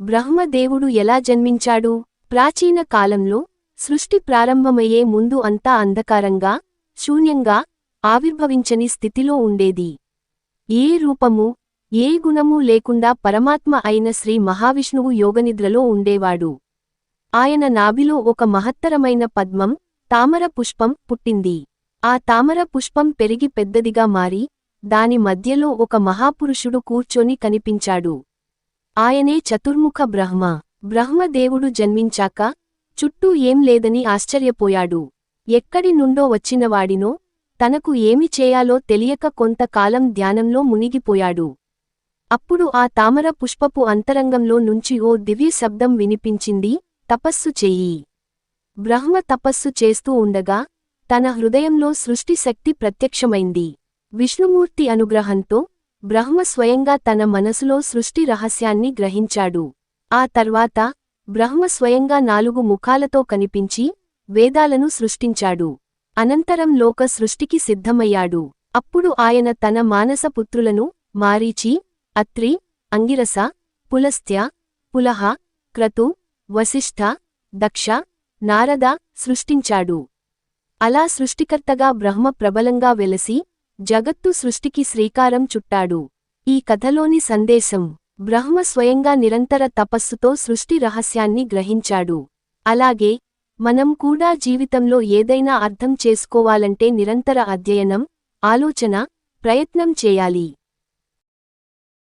బ్రహ్మదేవుడు ఎలా జన్మించాడు? ప్రాచీన కాలంలో సృష్టి ప్రారంభమయ్యే ముందు అంతా అంధకారంగా శూన్యంగా ఆవిర్భవించని స్థితిలో ఉండేది. ఏ రూపము ఏ గుణమూ లేకుండా పరమాత్మ అయిన శ్రీ మహావిష్ణువు యోగనిద్రలో ఉండేవాడు. ఆయన నాభిలో ఒక మహత్తరమైన పద్మం తామర పుష్పం పుట్టింది. ఆ తామర పుష్పం పెరిగి పెద్దదిగా మారి దాని మధ్యలో ఒక మహాపురుషుడు కూర్చొని కనిపించాడు. ఆయనే చతుర్ముఖ బ్రహ్మ. బ్రహ్మదేవుడు జన్మించాక చుట్టూ ఏం లేదని ఆశ్చర్యపోయాడు. ఎక్కడి నుండో వచ్చినవాడినో తనకు ఏమి చేయాలో తెలియక కొంతకాలం ధ్యానంలో మునిగిపోయాడు. అప్పుడు ఆ తామర పుష్పపు అంతరంగంలో నుంచి ఓ దివ్య శబ్దం వినిపించింది తపస్సు చెయ్యి బ్రహ్మ తపస్సు చేస్తూ ఉండగా తన హృదయంలో సృష్టి శక్తి ప్రత్యక్షమైంది. విష్ణుమూర్తి అనుగ్రహంతో బ్రహ్మ స్వయంగా తన మనసులో సృష్టి రహస్యాన్ని గ్రహించాడు. ఆ తర్వాత బ్రహ్మ స్వయంగా నాలుగు ముఖాలతో కనిపించి వేదాలను సృష్టించాడు. అనంతరం లోక సృష్టికి సిద్ధమయ్యాడు. అప్పుడు ఆయన తన మానసపుత్రులను మారీచి అత్రి అంగిరస పులస్త్య పులహ క్రతు వశిష్ఠ దక్ష నారద సృష్టించాడు. అలా సృష్టికర్తగా బ్రహ్మ ప్రబలంగా వెలసి జగత్తు సృష్టికి శ్రీకారం చుట్టాడు. ఈ కథలోని సందేశం బ్రహ్మ స్వయంగా నిరంతర తపస్సుతో సృష్టి రహస్యాన్ని గ్రహించాడు. అలాగే మనం కూడా జీవితంలో ఏదైనా అర్థం చేసుకోవాలంటే నిరంతర అధ్యయనం ఆలోచన ప్రయత్నం చేయాలి.